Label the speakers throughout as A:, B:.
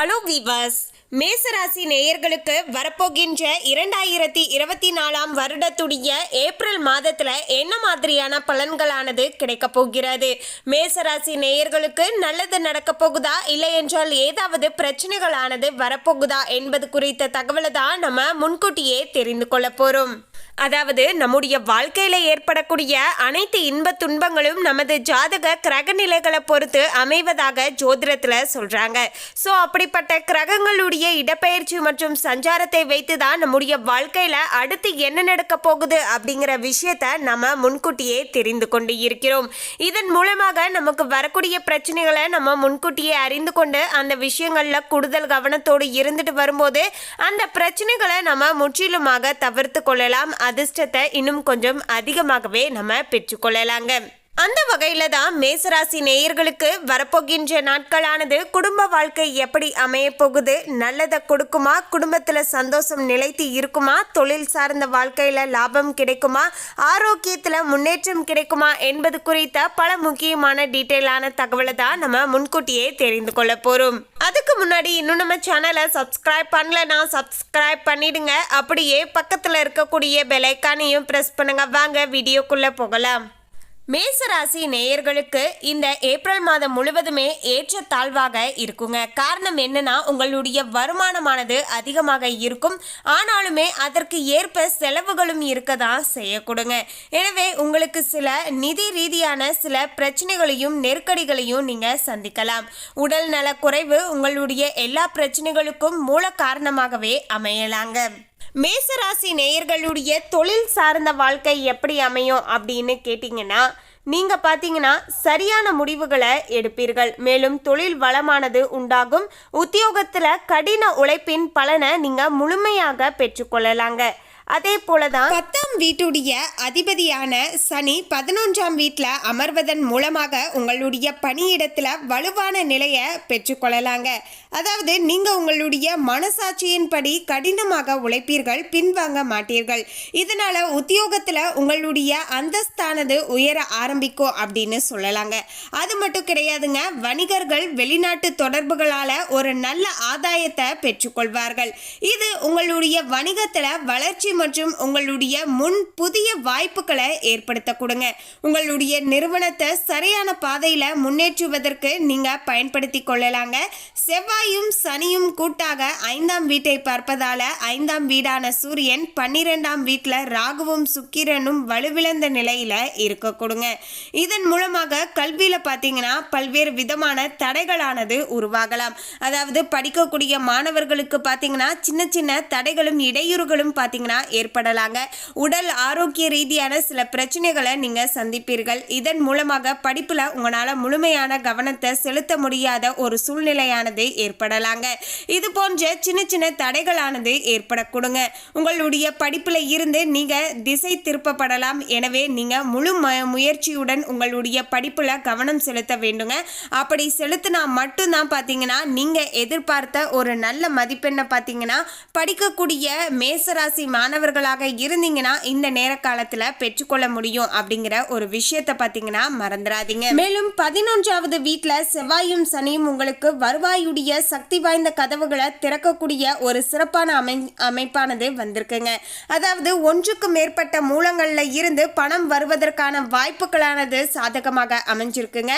A: Hello viewers மேசராசி நேயர்களுக்கு வரப்போகின்ற இரண்டாயிரத்தி இருபத்தி நாலாம் வருடத்துடைய ஏப்ரல் மாதத்தில் என்ன மாதிரியான பலன்களானது கிடைக்க போகிறது? மேசராசி நேயர்களுக்கு நல்லது நடக்க போகுதா? இல்லை என்றால் ஏதாவது பிரச்சனைகளானது வரப்போகுதா என்பது குறித்த தகவலை தான் நம்ம முன்கூட்டியே தெரிந்து கொள்ள போகிறோம் அதாவது நம்முடைய வாழ்க்கையில ஏற்படக்கூடிய அனைத்து இன்ப துன்பங்களும் நமது ஜாதக கிரக நிலைகளை பொறுத்து அமைவதாக ஜோதிடத்துல சொல்றாங்க. ஸோ அப்படிப்பட்ட கிரகங்களுடைய இடப்பெயர்ச்சி மற்றும் சஞ்சாரத்தை வைத்து தான் நம்முடைய வாழ்க்கையில அடுத்து என்ன நடக்க போகுது அப்படிங்கிற விஷயத்த நம்ம முன்கூட்டியே தெரிந்து கொண்டு இருக்கிறோம். இதன் மூலமாக நமக்கு வரக்கூடிய பிரச்சனைகளை நம்ம முன்கூட்டியே அறிந்து கொண்டு அந்த விஷயங்கள்ல கூடுதல் கவனத்தோடு இருந்துட்டு வரும்போது அந்த பிரச்சனைகளை நம்ம முற்றிலுமாக தவிர்த்து கொள்ளலாம். அதிர்ஷ்டத்தை இன்னும் கொஞ்சம் அதிகமாகவே நம்ம பெற்றுக்கொள்ளலாங்க. அந்த வகையில தான் மேசராசி நேயர்களுக்கு வரப்போகின்ற நாட்களானது குடும்ப வாழ்க்கை எப்படி அமைய போகுது? நல்லதை கொடுக்குமா? குடும்பத்துல சந்தோஷம் நிலைத்து இருக்குமா? தொழில் சார்ந்த வாழ்க்கையில லாபம் கிடைக்குமா? ஆரோக்கியத்துல முன்னேற்றம் கிடைக்குமா? என்பது குறித்த பல முக்கியமான டீட்டெயிலான தகவலை தான் நம்ம முன்கூட்டியே தெரிந்து கொள்ள போறோம். அதுக்கு முன்னாடி இன்னும் நம்ம சேனலை சப்ஸ்கிரைப் பண்ணலன்னா சப்ஸ்கிரைப் பண்ணிடுங்க. அப்படியே பக்கத்துல இருக்கக்கூடிய பெலைக்கானையும் ப்ரெஸ் பிரஸ் பண்ணுங்க. வாங்க வீடியோக்குள்ள போகலாம். மேசராசி நேயர்களுக்கு இந்த ஏப்ரல் மாதம் முழுவதுமே ஏற்றத்தாழ்வாக இருக்குங்க. காரணம் என்னன்னா உங்களுடைய வருமானமானது அதிகமாக இருக்கும். ஆனாலுமே அதற்கு ஏற்ப செலவுகளும் இருக்க தான் செய்யக்கூடுங்க. எனவே உங்களுக்கு சில நிதி ரீதியான சில பிரச்சனைகளையும் நெருக்கடிகளையும் நீங்க சந்திக்கலாம். உடல் நல குறைவு உங்களுடைய எல்லா பிரச்சனைகளுக்கும் மூல காரணமாகவே அமையலாங்க. மேசராசி நேயர்களுடைய தொழில் சார்ந்த வாழ்க்கை எப்படி அமையும் அப்படின்னு கேட்டிங்கன்னா நீங்கள் பார்த்தீங்கன்னா சரியான முடிவுகளை எடுப்பீர்கள். மேலும் தொழில் வளமானது உண்டாகும். உத்தியோகத்தில் கடின உழைப்பின் பலனை நீங்கள் முழுமையாக பெற்றுக்கொள்ளலாங்க. அதே போலதான் பத்தாம் வீட்டுடைய அதிபதியான சனி பதினொன்றாம் வீட்டில் அமர்வதன் மூலமாக உங்களுடைய பணியிடத்துல வலுவான நிலையை பெற்றுக்கொள்ளலாங்க. அதாவது நீங்க உங்களுடைய மனசாட்சியின்படி கடினமாக உழைப்பீர்கள் பின்வாங்க மாட்டீர்கள். இதனால உத்தியோகத்துல உங்களுடைய அந்தஸ்தானது உயர ஆரம்பிக்கும் அப்படின்னு சொல்லலாங்க. அது மட்டும் கிடையாதுங்க வணிகர்கள் வெளிநாட்டு தொடர்புகளால ஒரு நல்ல ஆதாயத்தை பெற்றுக்கொள்வார்கள். இது உங்களுடைய வணிகத்துல வளர்ச்சி மற்றும் உங்களுடைய முன் புதிய வாய்ப்புகளை ஏற்படுத்த கொடுங்க. உங்களுடைய நிறுவனத்தை சரியான பாதையில முன்னேற்றுவதற்கு நீங்க பயன்படுத்தி கொள்ளலாங்க. செவ்வாயும் சனியும் கூட்டாக ஐந்தாம் வீட்டை பார்ப்பதால ஐந்தாம் வீடான சூரியன் பன்னிரெண்டாம் வீட்டில் ராகுவும் சுக்கிரனும் வலுவிழந்த நிலையில இருக்க கொடுங்க. இதன் மூலமாக கல்வியில பார்த்தீங்கன்னா பல்வேறு விதமான தடைகளானது உருவாகலாம். அதாவது படிக்கக்கூடிய மாணவர்களுக்கு பார்த்தீங்கன்னா சின்ன சின்ன தடைகளும் இடையூறுகளும் பார்த்தீங்கன்னா ஏற்படலாங்க. உடல் ஆரோக்கிய ரீதியான சில பிரச்சனைகளை நீங்கள் சந்திப்பீர்கள். இதன் மூலமாக படிப்பில் உங்களால் முழுமையான கவனத்தை செலுத்த முடியாத ஒரு சூழ்நிலையானது ஏற்படலாங்க. இது போன்ற சின்ன சின்ன தடைகளானது ஏற்படக்கூடுங்க. உங்களுடைய படிப்பில் இருந்து நீங்கள் திசை திருப்பப்படலாம். எனவே நீங்கள் முழு ம- முயற்சியுடன் உங்களுடைய படிப்பில் கவனம் செலுத்த வேண்டுங்க. அப்படி செலுத்தினா மட்டும்தான் பார்த்தீங்கன்னா நீங்கள் எதிர்பார்த்த ஒரு நல்ல மதிப்பெண்ணை பார்த்தீங்கன்னா படிக்கக்கூடிய மேசராசி மாணவர்களாக இருந்தீங்கன்னா இந்த நேர காலத்துல பெற்றுக்கொள்ள முடியும் அப்படிங்கிற ஒரு விஷயத்தை பார்த்தீங்கன்னா மறந்துடாதீங்க மேலும் பதினொன்றாவது வீட்டில் செவ்வாயும் சனியும் உங்களுக்கு வருவாயுடைய சக்தி வாய்ந்த கதவுகளை திறக்கக்கூடிய ஒரு சிறப்பான அமை அமைப்பானது வந்திருக்குங்க. அதாவது ஒன்றுக்கு மேற்பட்ட மூலங்கள்ல இருந்து பணம் வருவதற்கான வாய்ப்புகளானது சாதகமாக அமைஞ்சிருக்குங்க.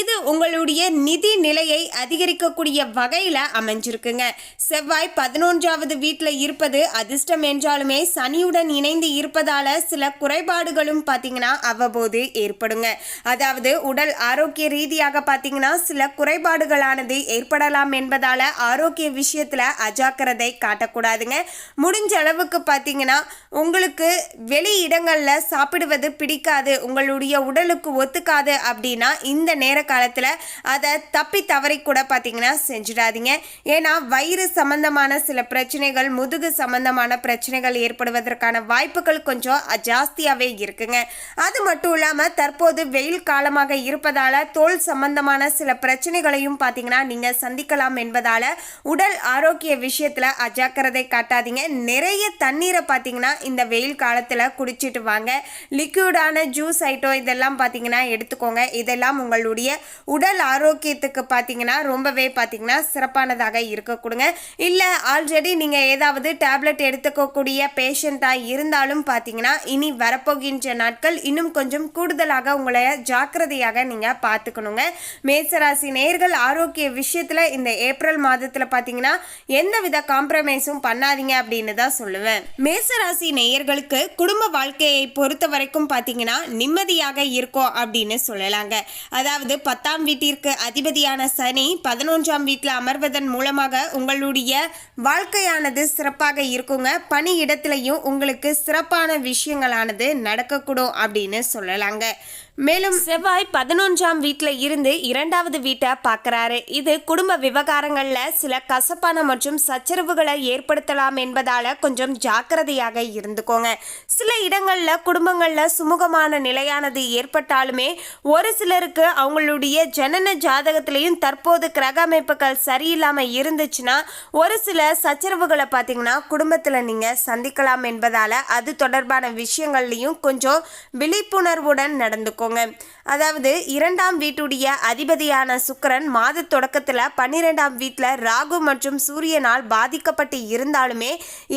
A: இது உங்களுடைய நிதி நிலையை அதிகரிக்கக்கூடிய வகையில அமைஞ்சிருக்குங்க. செவ்வாய் பதினொன்றாவது வீட்டில் இருப்பது அதிர்ஷ்டம் என்றாலுமே சனியுடன் இணைந்து இருப்பதால சில குறைபாடுகளும் பார்த்தீங்கன்னா அவ்வப்போது ஏற்படுங்க. அதாவது உடல் ஆரோக்கிய ரீதியாக பார்த்தீங்கன்னா சில குறைபாடுகளானது ஏற்படலாம் என்பதால ஆரோக்கிய விஷயத்தில் அஜாக்கிரதை காட்டக்கூடாதுங்க. முடிஞ்ச அளவுக்கு பார்த்தீங்கன்னா உங்களுக்கு வெளி இடங்களில் சாப்பிடுவது பிடிக்காது உங்களுடைய உடலுக்கு ஒத்துக்காது அப்படின்னா இந்த நேர காலத்தில் அதை தப்பி தவறி கூட பார்த்தீங்கன்னா செஞ்சிடாதீங்க. ஏன்னா வயிறு சம்பந்தமான சில பிரச்சனைகள் முதுகு சம்பந்தமான பிரச்சனைகள் ஏற்படுவதற்கான வாய்ப்புகள் கொஞ்சம் ஜாஸ்தியாகவே இருக்குங்க. அது மட்டும் இல்லாமல் தற்போது வெயில் காலமாக இருப்பதால் தோல் சம்பந்தமான சில பிரச்சனைகளையும் பார்த்தீங்கன்னா நீங்கள் சந்திக்கலாம் என்பதால் உடல் ஆரோக்கிய விஷயத்தில் அஜாக்கிரதை காட்டாதீங்க. நிறைய தண்ணீரை பார்த்தீங்கன்னா இந்த வெயில் காலத்தில் குடிச்சிட்டு வாங்க. லிக்யூடான ஜூஸ் ஐட்டம் இதெல்லாம் பார்த்தீங்கன்னா எடுத்துக்கோங்க. இதெல்லாம் உங்களுடைய உடல் ஆரோக்கியத்துக்கு பார்த்தீங்கன்னா ரொம்பவே பார்த்தீங்கன்னா சிறப்பானதாக இருக்க கொடுங்க. இல்லை ஆல்ரெடி நீங்கள் ஏதாவது டேப்லெட் எடுத்துக்கக்கூடிய பேஷண்ட்டாக இருந்தாலும் பார்த்தீங்கன்னா இனி வரப்போகின்ற நாட்கள் இன்னும் கொஞ்சம் கூடுதலாக உங்களை ஜாக்கிரதையாக நீங்கள் பார்த்துக்கணுங்க மேசராசி நேர்கள் ஆரோக்கிய விஷயத்தில் இந்த ஏப்ரல் மாதத்தில் பார்த்தீங்கன்னா எந்தவித காம்ப்ரமைஸும் பண்ணாதீங்க அப்படின்னு தான் சொல்லுவேன். மேசராசி நேயர்களுக்கு குடும்ப வாழ்க்கையை பொறுத்த வரைக்கும் பார்த்தீங்கன்னா நிம்மதியாக இருக்கும் அப்படின்னு சொல்லலாங்க. அதாவது பத்தாம் வீட்டிற்கு அதிபதியான சனி பதினொன்றாம் வீட்டில் அமர்வதன் மூலமாக உங்களுடைய வாழ்க்கையானது சிறப்பாக இருக்குங்க. பணி இடத்துலையும் உங்களுக்கு சிறப்பான விஷயங்களானது நடக்கக்கூடும் அப்படின்னு சொல்லலாங்க. மேலும் செவ்வாய் பதினொன்றாம் வீட்டில் இருந்து இரண்டாவது வீட்டை பார்க்குறாரு இது குடும்ப விவகாரங்களில் சில கசப்பான மற்றும் சச்சரவுகளை ஏற்படுத்தலாம் என்பதால் கொஞ்சம் ஜாக்கிரதையாக இருந்துக்கோங்க. சில இடங்களில் குடும்பங்களில் சுமூகமான நிலையானது ஏற்பட்டாலுமே ஒரு சிலருக்கு அவங்களுடைய ஜனன ஜாதகத்திலையும் தற்போது கிரக அமைப்புகள் சரியில்லாமல் இருந்துச்சுன்னா ஒரு சில சச்சரவுகளை பார்த்தீங்கன்னா குடும்பத்தில் நீங்கள் சந்திக்கலாம் என்பதால் அது தொடர்பான விஷயங்கள்லையும் கொஞ்சம் விழிப்புணர்வுடன் நடந்துக்கும் நடந்துக்கோங்க அதாவது இரண்டாம் வீட்டுடைய அதிபதியான சுக்கிரன் மாத தொடக்கத்தில் பன்னிரெண்டாம் வீட்டில் ராகு மற்றும் சூரியனால் பாதிக்கப்பட்டு இருந்தாலுமே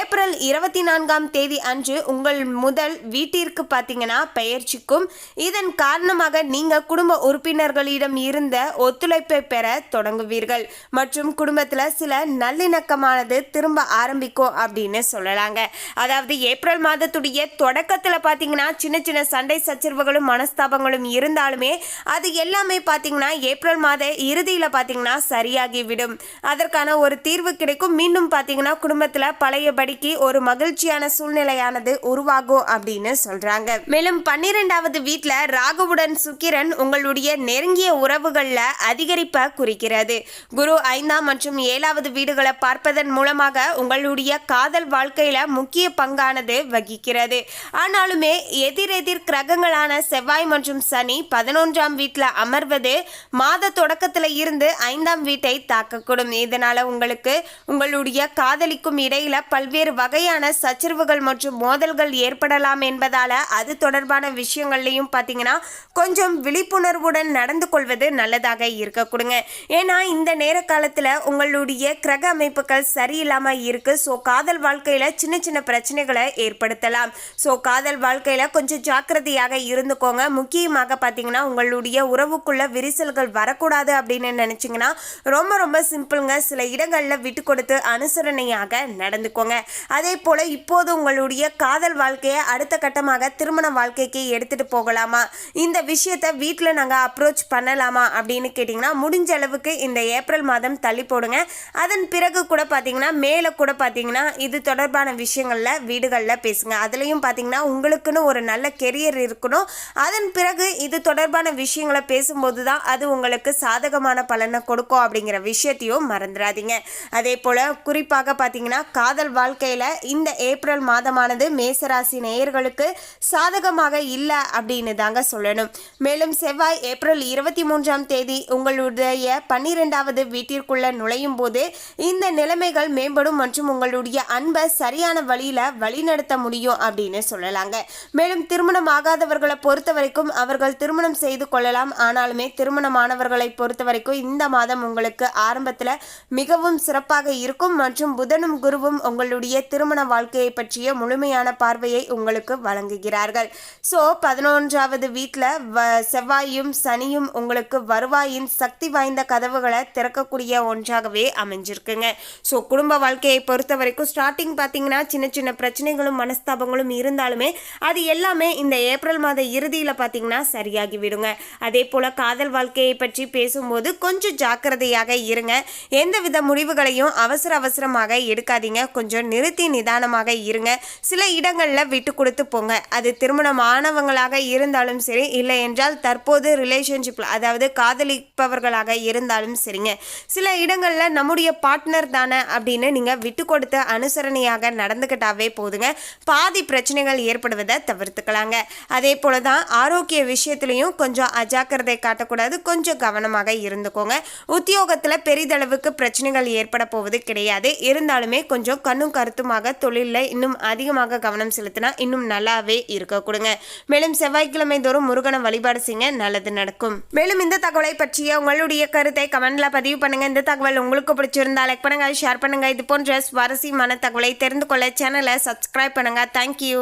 A: ஏப்ரல் இருபத்தி நான்காம் தேதி அன்று உங்கள் முதல் வீட்டிற்கு பார்த்தீங்கன்னா பயிற்சிக்கும் இதன் காரணமாக நீங்கள் குடும்ப உறுப்பினர்களிடம் இருந்த ஒத்துழைப்பை பெற தொடங்குவீர்கள். மற்றும் குடும்பத்தில் சில நல்லிணக்கமானது திரும்ப ஆரம்பிக்கும் அப்படின்னு சொல்லலாங்க. அதாவது ஏப்ரல் மாதத்துடைய தொடக்கத்தில் பார்த்தீங்கன்னா சின்ன சின்ன சண்டை சச்சரவுகளும் மனஸ்தாபங்களும் இருந்தாலுமே அது எல்லாமே பார்த்தீங்கன்னா ஏப்ரல் மாத இறுதியில் பார்த்தீங்கன்னா சரியாகிவிடும். அதற்கான ஒரு தீர்வு கிடைக்கும். மீண்டும் பார்த்தீங்கன்னா குடும்பத்தில் பழையபடிக்கு ஒரு மகிழ்ச்சியான சூழ்நிலையானது உருவாகும் அப்படின்னு சொல்றாங்க. மேலும் பன்னிரெண்டாவது வீட்டில் ராகுவுடன் சுக்கிரன் உங்களுடைய நெருங்கிய உறவுகளில் அதிகரிப்பை குறிக்கிறது. குரு ஐந்தாம் மற்றும் ஏழாவது வீடுகளை பார்ப்பதன் மூலமாக உங்களுடைய காதல் வாழ்க்கையில் முக்கிய பங்கானது வகிக்கிறது. ஆனாலுமே எதிரெதிர் கிரகங்களான செவ்வாய் மற்றும் சனி. பதினொன்றாம் வீட்டில் அமர்வது மாத தொடக்கத்தில் இருந்து ஐந்தாம் வீட்டை தாக்கக்கூடும். இதனால் உங்களுக்கு உங்களுடைய காதலிக்கும் இடையில பல்வேறு வகையான சச்சரவுகள் மற்றும் மோதல்கள் ஏற்படலாம் என்பதால் அது தொடர்பான விஷயங்கள்லையும் பார்த்தீங்கன்னா கொஞ்சம் விழிப்புணர்வுடன் நடந்து கொள்வது நல்லதாக இருக்கக்கூடுங்க. ஏன்னா இந்த நேர காலத்தில் உங்களுடைய கிரக அமைப்புகள் சரியில்லாமல் இருக்கு. ஸோ காதல் வாழ்க்கையில் சின்ன சின்ன பிரச்சனைகளை ஏற்படுத்தலாம். ஸோ காதல் வாழ்க்கையில் கொஞ்சம் ஜாக்கிரதையாக இருந்துக்கோங்க. முக்கியமாக பார்த்தீங்கன்னா உங்களுடைய உறவுக்குள்ள விரிசல்கள் வரக்கூடாது அப்படின்னு நினச்சிங்கன்னா ரொம்ப ரொம்ப சிம்பிளுங்க. சில இடங்களில் விட்டு கொடுத்து அனுசரணையாக நடந்துக்கோங்க. அதே போல் இப்போது உங்களுடைய காதல் வாழ்க்கையை அடுத்த கட்டமாக திருமண வாழ்க்கைக்கு எடுத்துகிட்டு போகலாமா? இந்த விஷயத்தை வீட்டில் நாங்கள் அப்ரோச் பண்ணலாமா அப்படின்னு கேட்டிங்கன்னா முடிஞ்ச அளவுக்கு இந்த ஏப்ரல் மாதம் தள்ளி போடுங்க. அதன் பிறகு கூட பார்த்தீங்கன்னா மேலே கூட பார்த்தீங்கன்னா இது தொடர்பான விஷயங்களில் வீடுகளில் பேசுங்க. அதுலேயும் பார்த்தீங்கன்னா உங்களுக்குன்னு ஒரு நல்ல கெரியர் இருக்கணும். அதன் பிறகு இது தொடர்பான விஷயங்களை பேசும்போது தான் அது உங்களுக்கு சாதகமான பலனை கொடுக்கும் அப்படிங்கிற விஷயத்தையும் மறந்துடாதீங்க. அதே போல் குறிப்பாக பார்த்தீங்கன்னா காதல் வாழ்க்கையில் இந்த ஏப்ரல் மாதமானது மேசராசி நேயர்களுக்கு சாதகமாக இல்லை அப்படின்னு தாங்க சொல்லணும். மேலும் செவ்வாய் ஏப்ரல் இருபத்தி மூன்றாம் தேதி உங்களுடைய பன்னிரெண்டாவது வீட்டிற்குள்ள நுழையும் போது இந்த நிலைமைகள் மேம்படும் மற்றும் உங்களுடைய அன்பை சரியான வழியில் வழிநடத்த முடியும் அப்படின்னு சொல்லலாங்க. மேலும் திருமணம் ஆகாதவர்களை பொறுத்த வரைக்கும் அவர்கள் திருமணம் செய்து கொள்ளலாம். ஆனாலுமே திருமணமானவர்களை பொறுத்த வரைக்கும் இந்த மாதம் உங்களுக்கு ஆரம்பத்தில் மிகவும் சிறப்பாக இருக்கும். மற்றும் புதனும் குருவும் உங்களுடைய திருமண வாழ்க்கையை பற்றிய முழுமையான பார்வையை உங்களுக்கு வழங்குகிறார்கள். ஸோ பதினொன்றாவது வீட்டில் வ செவ்வாயும் சனியும் உங்களுக்கு வருவாயின் சக்தி வாய்ந்த கதவுகளை திறக்கக்கூடிய ஒன்றாகவே அமைஞ்சிருக்குங்க. ஸோ குடும்ப வாழ்க்கையை பொறுத்த வரைக்கும் ஸ்டார்டிங் பார்த்தீங்கன்னா சின்ன சின்ன பிரச்சனைகளும் மனஸ்தாபங்களும் இருந்தாலுமே அது எல்லாமே இந்த ஏப்ரல் மாத இறுதியில் பார்த்தீங்கன்னா பார்த்தீங்கன்னா சரியாகி விடுங்க. அதே போல் காதல் வாழ்க்கையை பற்றி பேசும்போது கொஞ்சம் ஜாக்கிரதையாக இருங்க. எந்தவித முடிவுகளையும் அவசர அவசரமாக எடுக்காதீங்க. கொஞ்சம் நிறுத்தி நிதானமாக இருங்க. சில இடங்களில் விட்டு கொடுத்து போங்க. அது திருமணமானவங்களாக இருந்தாலும் சரி இல்லை என்றால் தற்போது ரிலேஷன்ஷிப்பில் அதாவது காதலிப்பவர்களாக இருந்தாலும் சரிங்க. சில இடங்களில் நம்முடைய பார்ட்னர் தானே அப்படின்னு நீங்கள் விட்டு கொடுத்து அனுசரணையாக நடந்துக்கிட்டாவே போதுங்க. பாதி பிரச்சனைகள் ஏற்படுவதை தவிர்த்துக்கலாங்க. அதே போல தான் ஆரோக்கிய விஷயத்துலையும் கொஞ்சம் அஜாக்கிரதை காட்டக்கூடாது. கொஞ்சம் கவனமாக இருந்துக்கோங்க. உத்தியோகத்தில் பெரிதளவுக்கு பிரச்சனைகள் ஏற்பட போவது கிடையாது. இருந்தாலுமே கொஞ்சம் கண்ணும் கருத்துமாக தொழிலில் இன்னும் அதிகமாக கவனம் செலுத்தினா இன்னும் நல்லாவே இருக்க கொடுங்க. மேலும் செவ்வாய்க்கிழமை தோறும் முருகனை வழிபாடு செய்ய நல்லது நடக்கும். மேலும் இந்த தகவலை பற்றிய உங்களுடைய கருத்தை கமெண்ட்ல பதிவு பண்ணுங்க. இந்த தகவல் உங்களுக்கு பிடிச்சிருந்தா லைக் பண்ணுங்க ஷேர் பண்ணுங்க. இது போன்ற சுவாரஸ்யமான தகவலை தெரிந்து கொள்ள சேனலை சப்ஸ்கிரைப் பண்ணுங்க. தேங்க்யூ